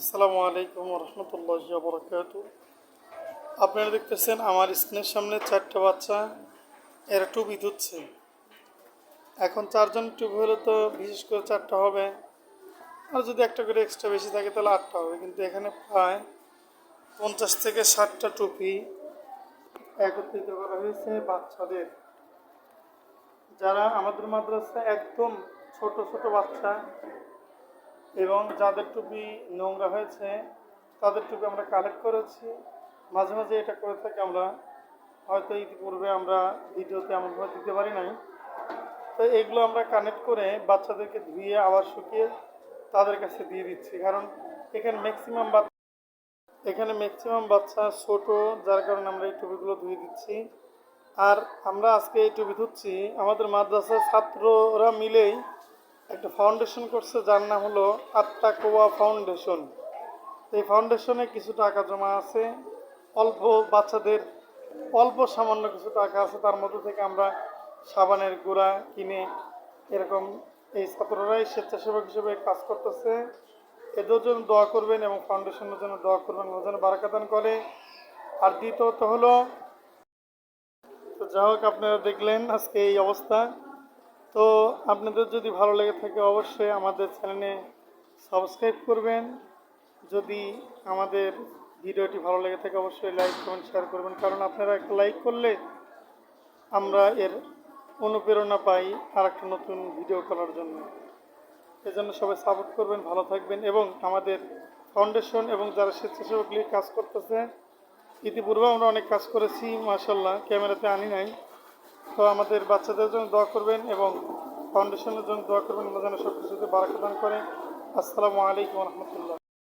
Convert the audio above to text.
আসসালামু আলাইকুম রহমতুল্লাহ বরকাত আপনারা দেখতেছেন, আমার স্ক্রিনের সামনে চারটা বাচ্চা, এরা টুপি ধুচ্ছে। এখন চারজন টুপি হলে তো বিশেষ করে চারটা হবে। আর যদি একটা করে এক্সট্রা বেশি থাকে, তাহলে আটটা হবে। কিন্তু এখানে প্রায় পঞ্চাশ থেকে ষাটটা টুপি একত্রিত করা হয়েছে বাচ্চাদের। যারা আমাদের মাদ্রাসায় একদম ছোট ছোট বাচ্চা এবং যাদের টুপি নোংরা হয়েছে, তাদের টুপি আমরা কালেক্ট করেছি। মাঝে মাঝে এটা করে থাকি আমরা। হয়তো ইতিপূর্বে আমরা ভিডিওতে এমনভাবে দিতে পারি নাই। তো এগুলো আমরা কানেক্ট করে বাচ্চাদেরকে ধুয়ে, আবার শুকিয়ে তাদের কাছে দিয়ে দিচ্ছি। কারণ এখানে ম্যাক্সিমাম বাচ্চা, এখানে ম্যাক্সিমাম বাচ্চা ছোট, যার কারণে আমরা এই টুপিগুলো ধুয়ে দিচ্ছি। আর আমরা আজকে এই টুপি ধুচ্ছি। আমাদের মাদ্রাসার ছাত্ররা মিলেই একটা ফাউন্ডেশন করছে যার নাম হলো আত্মা কোয়া ফাউন্ডেশন এই ফাউন্ডেশনে কিছু টাকা জমা আছে। অল্প বাচ্চাদের অল্প সামান্য কিছু টাকা আছে। তার মধ্যে থেকে আমরা সাবানের গুঁড়া কিনে এরকম এই ছাত্ররাই স্বেচ্ছাসেবক হিসেবে কাজ করতেছে। এদের জন্য দোয়া করবেন এবং ফাউন্ডেশনের জন্য দোয়া করবেন। ওদের যেন বারাকাদান করে। আর দ্বিতীয়ত হলো, তো যাই হোক, আপনারা দেখলেন আজকে এই অবস্থা। তো আপনাদের যদি ভালো লেগে থাকে অবশ্যই আমাদের চ্যানেলে সাবস্ক্রাইব করবেন। যদি আমাদের ভিডিওটি ভালো লেগে থাকে অবশ্যই লাইক, কমেন্ট, শেয়ার করবেন। কারণ আপনারা একটা লাইক করলে আমরা এর অনুপ্রেরণা পাই আর একটা নতুন ভিডিও করার জন্য। এজন্য সবাই সাপোর্ট করবেন, ভালো থাকবেন এবং আমাদের ফাউন্ডেশন এবং যারা স্বেচ্ছাসেবক নিয়ে কাজ করতেছে ইতিপূর্বে আমরা অনেক কাজ করেছি মার্শাল্লাহ ক্যামেরাতে আনি নাই। তো আমাদের বাচ্চাদের জন্য দোয়া করবেন এবং ফাউন্ডেশনের জন্য দোয়া করবেন। আমরা যেন সব কিছুতে করেন। করে আসসালামু আলাইকুম রহমতুল্লাহ।